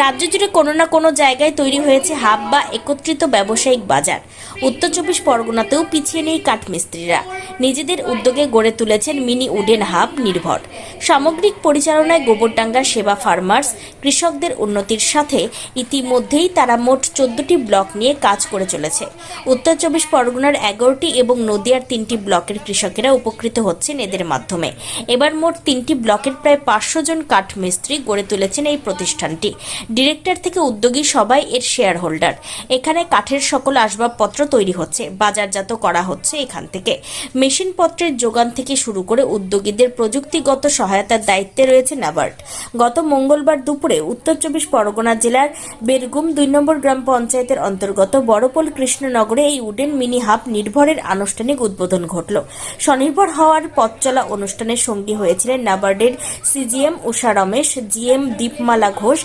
রাজ্য জুড়ে কোনো না কোনো জায়গায় তৈরি হয়েছে হাব বা একত্রিত ব্যবসায়িক বাজার। উত্তর চব্বিশ পরগনাতেও পিছিয়ে নেই কাঠমিস্ত্রিরা। নিজেদের উদ্যোগে গড়ে তুলেছেন মিনি উডেন হাব নির্ভর। সামগ্রিক পরিচালনায় গোবরডাঙ্গা সেবা ফার্মার্স কৃষকদের উন্নতির সাথে ইতিমধ্যেই তারা মোট চোদ্দটি ব্লক নিয়ে কাজ করে চলেছে। উত্তর চব্বিশ পরগনার এগারোটি এবং নদিয়ার তিনটি ব্লকের কৃষকেরা উপকৃত হচ্ছেন এদের মাধ্যমে। এবার মোট তিনটি ব্লকের প্রায় পাঁচশো জন কাঠমিস্ত্রি গড়ে তুলেছেন এই প্রতিষ্ঠানটি। ডিরেক্টর থেকে উদ্যোগী সবাই এর শেয়ার হোল্ডার এখানে কাঠের সকল আসবাবপত্র তৈরি হচ্ছে, বাজারজাত করা হচ্ছে এখান থেকে। মেশিনপত্রের যোগান থেকে শুরু করে উদ্যোগীদের প্রযুক্তিগত সহায়তার দায়িত্বে রয়েছে নাবার্ড। গত মঙ্গলবার দুপুরে উত্তর চব্বিশ পরগনা জেলার বেরগুম দুই নম্বর গ্রাম পঞ্চায়েতের অন্তর্গত বড়পোল কৃষ্ণনগরে এই উডেন মিনি হাব নির্ভরের আনুষ্ঠানিক উদ্বোধন ঘটল। স্বনির্ভর হওয়ার পথ চলা অনুষ্ঠানের সঙ্গী হয়েছিলেন নাবার্ডের CGM Usha Ramesh, GM Deepmala Ghosh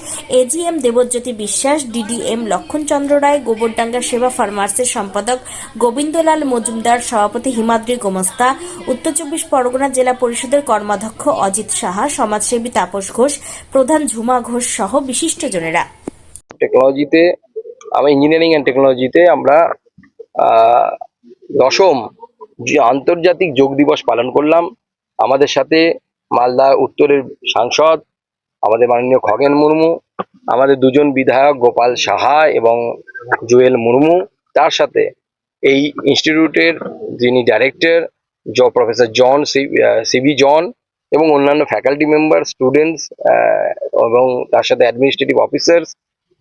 AGM Debjyoti Biswas DDM Lakshmanchandra রায় গোবরডাঙ্গা সেবা ফার্মার্সের সম্পাদক গোবিন্দলাল মজুমদার, সভাপতি হিমাদ্রি গোমস্তা, উত্তর চব্বিশ পরগনা জেলা পরিষদের কর্মাধ্যক্ষ অজিত সাহা, সমাজসেবী তাপস ঘোষ, প্রধান ঝুমা ঘোষ সহ বিশিষ্টজনেরা। টেকনোলজিতে আমি ইঞ্জিনিয়ারিং অ্যান্ড টেকনোলজিতে আমরা দশম যে আন্তর্জাতিক যোগ দিবস পালন করলাম। আমাদের সাথে মালদা উত্তরের সাংসদ আমাদের মাননীয় খগেন মুর্মু আমাদের দুজন বিধায়ক গোপাল সাহা এবং জুয়েল মুর্মু তার সাথে এই ইনস্টিটিউটের যিনি ডাইরেক্টর জ প্রফেসর জন সিবি জন এবং অন্যান্য ফ্যাকাল্টি মেম্বার স্টুডেন্টস এবং তার সাথে administrative officers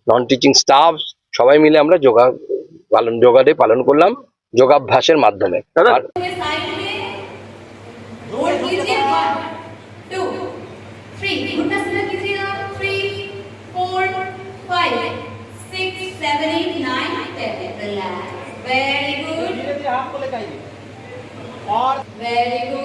non teaching staff সবাই মিলে আমরা যোগা পালন যোগা ডে পালন করলাম যোগাভ্যাসের মাধ্যমে। আর वेरी गुड आपको लेकर आइए। और वेरी गुड